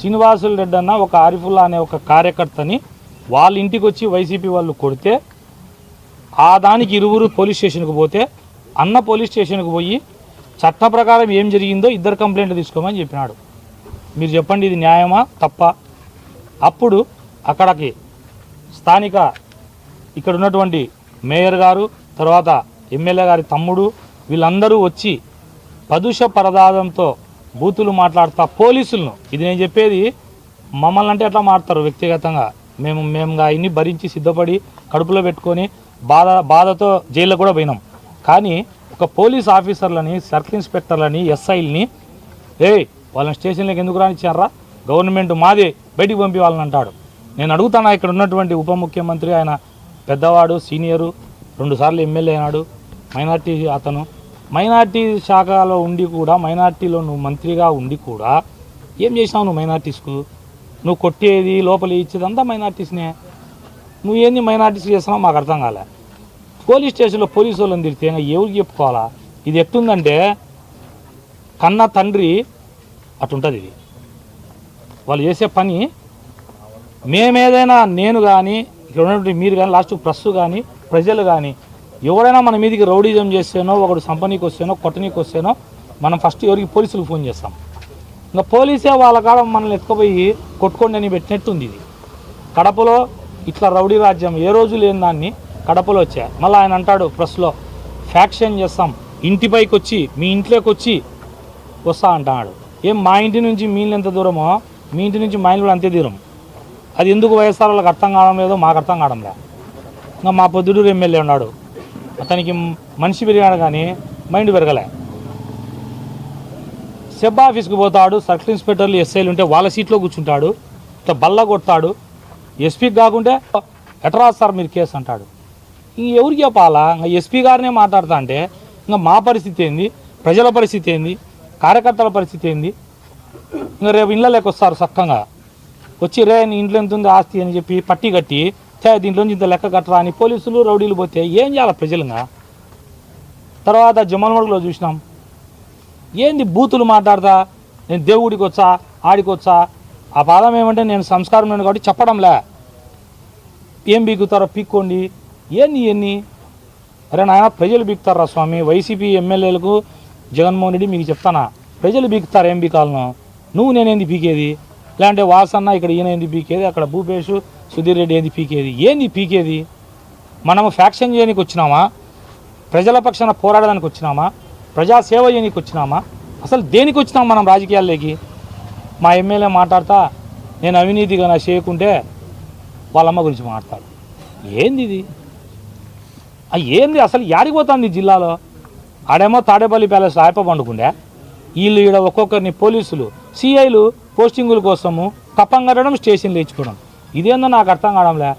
శ్రీనివాసులు రెడ్డి అన్న ఒక ఆరిఫుల్లా అనే ఒక కార్యకర్తని వాళ్ళ ఇంటికి వచ్చి వైసీపీ వాళ్ళు కొడితే ఆ దానికి ఇరువురు పోలీస్ స్టేషన్కి పోతే అన్న పోలీస్ స్టేషన్కి పోయి చట్ట ప్రకారం ఏం జరిగిందో ఇద్దరు కంప్లైంట్ తీసుకోమని చెప్పినాడు. మీరు చెప్పండి ఇది న్యాయమా? తప్ప. అప్పుడు అక్కడికి స్థానిక ఇక్కడ ఉన్నటువంటి మేయర్ గారు తర్వాత ఎమ్మెల్యే గారి తమ్ముడు వీళ్ళందరూ వచ్చి పదుష పరదాదంతో బూతులు మాట్లాడతా పోలీసులను. ఇది నేను చెప్పేది మమ్మల్ని అంటే ఎట్లా మాట్లాడతారు వ్యక్తిగతంగా? మేము మేము అవన్నీ భరించి సిద్ధపడి కడుపులో పెట్టుకొని బాధ బాధతో జైల్లో కూడా పోయినాం. కానీ ఒక పోలీస్ ఆఫీసర్లని సర్కిల్ ఇన్స్పెక్టర్లని ఎస్ఐల్ని ఏయ్ వాళ్ళని స్టేషన్లోకి ఎందుకు రానిచ్చారా? గవర్నమెంట్ మాదే బయటికి పంపి వాళ్ళని అంటాడు. నేను అడుగుతాను ఇక్కడ ఉన్నటువంటి ఉప ముఖ్యమంత్రి ఆయన పెద్దవాడు సీనియరు రెండుసార్లు ఎమ్మెల్యే అయినాడు మైనార్టీ అతను. మైనార్టీ శాఖలో ఉండి కూడా మైనార్టీలో నువ్వు మంత్రిగా ఉండి కూడా ఏం చేసినావు నువ్వు మైనార్టీస్కు? నువ్వు కొట్టేది లోపలి ఇచ్చేది అంతా మైనార్టీస్నే. నువ్వు ఏంది మైనార్టీస్ చేస్తున్నావు మాకు అర్థం కాలే. పోలీస్ స్టేషన్లో పోలీసు వాళ్ళని తిరిగితే ఇంకా ఎవరికి చెప్పుకోవాలా? ఇది ఎట్టుందంటే కన్న తండ్రి అటుంటుంది ఇది. వాళ్ళు చేసే పని మేమేదైనా నేను కానీ ఇక్కడ ఉన్నటువంటి మీరు కానీ లాస్ట్ ప్రెస్ కానీ ప్రజలు కానీ ఎవడైనా మన మీదకి రౌడీజం చేస్తేనో ఒకడు సంపనీకి వస్తేనో కొట్టనీకి వస్తేనో మనం ఫస్ట్ ఎవరికి పోలీసులకు ఫోన్ చేస్తాం. ఇంకా పోలీసే వాళ్ళ కాడ మనల్ని ఎత్తుకుపోయి కొట్టుకోండి అని పెట్టినట్టుంది ఇది. కడపలో ఇట్లా రౌడీ రాజ్యం ఏ రోజు లేని దాన్ని కడపలో వచ్చా. మళ్ళీ ఆయన అంటాడు ప్రెస్లో ఫ్యాక్షన్ చేస్తాం. ఇంటిపైకి వచ్చి మీ ఇంట్లోకి వచ్చి వస్తా అంటున్నాడు. ఏం మా ఇంటి నుంచి మీళ్ళు ఎంత దూరమో మీ ఇంటి నుంచి మా ఇల్లు కూడా అంతే దూరం. అది ఎందుకు వైఎస్ఆర్ వాళ్ళకి అర్థం కావడం లేదో మాకు అర్థం కావడం లే ఇంకా మా పొద్దుడు ఎమ్మెల్యే ఉన్నాడు. అతనికి మనిషి పెరిగాడు కానీ మైండ్ పెరగలే. సెబ్ ఆఫీస్కి పోతాడు సర్కిల్ ఇన్స్పెక్టర్లు ఎస్ఐలు ఉంటే వాళ్ళ సీట్లో కూర్చుంటాడు ఇట్లా బల్ల కొడతాడు. ఎస్పీకి కాకుంటే ఎటరా సార్ మీరు కేసు అంటాడు. ఇంక ఎవరికి చెప్పాలా ఇంకా ఎస్పీ గారినే మాట్లాడుతా అంటే ఇంకా మా పరిస్థితి ఏంది? ప్రజల పరిస్థితి ఏంది? కార్యకర్తల పరిస్థితి ఏంది? ఇంకా రేపు ఇళ్ళలోకి వస్తారు చక్కగా. వచ్చి రే నీ ఇంట్లో ఎంత ఉంది ఆస్తి? అని చెప్పి పట్టి కట్టి "ఛే, దీంట్లో నుంచి ఇంత లెక్క కట్టరా అని పోలీసులు రౌడీలు పోతే ఏం చేయాలి ప్రజలుగా తర్వాత జమల్మడుగులో చూసినాం. ఏంది బూతులు మాట్లాడతా? నేను దేవుడికి వచ్చా ఆడికొచ్చా ఆ పాదం ఏమంటే నేను సంస్కారం లేను కాబట్టి చెప్పడంలే. ఏం బీగుతారో పీక్కోండి. ఏంది ఎన్ని అరే నాయన ప్రజలు బీకుతారా స్వామి? వైసీపీ ఎమ్మెల్యేలకు జగన్మోహన్ రెడ్డి మీకు చెప్తానా? ప్రజలు బీకుతారు ఏం బీకాలను? నువ్వు నేనేంది పీకేది లేదంటే వాసన్న ఇక్కడ ఈయన ఏంది పీకేది అక్కడ భూపేషు సుధీర్ రెడ్డి ఏంది పీకేది? ఏంది పీకేది? మనము ఫ్యాక్షన్ చేయడానికి వచ్చినామా? ప్రజల పక్షాన పోరాడడానికి వచ్చినామా? ప్రజాసేవ చేయడానికి వచ్చినామా? అసలు దేనికి వచ్చినాం మనం రాజకీయాల్లోకి? మా ఎమ్మెల్యే మాట్లాడతా నేను అవినీతిగా నా చేయకుంటే వాళ్ళమ్మ గురించి మాట్లాడు ఏంది ఇది? ఏంది అసలు యాడికి జిల్లాలో? ఆడేమో తాడేపల్లి ప్యాలెస్ ఆయప పండుకుండే. వీళ్ళు ఈడ ఒక్కొక్కరిని పోలీసులు సిఐలు పోస్టింగుల కోసము కప్పం కట్టడం స్టేషన్లు ఇచ్చుకోవడం ఇదేందో నాకు అర్థం కావడంలే.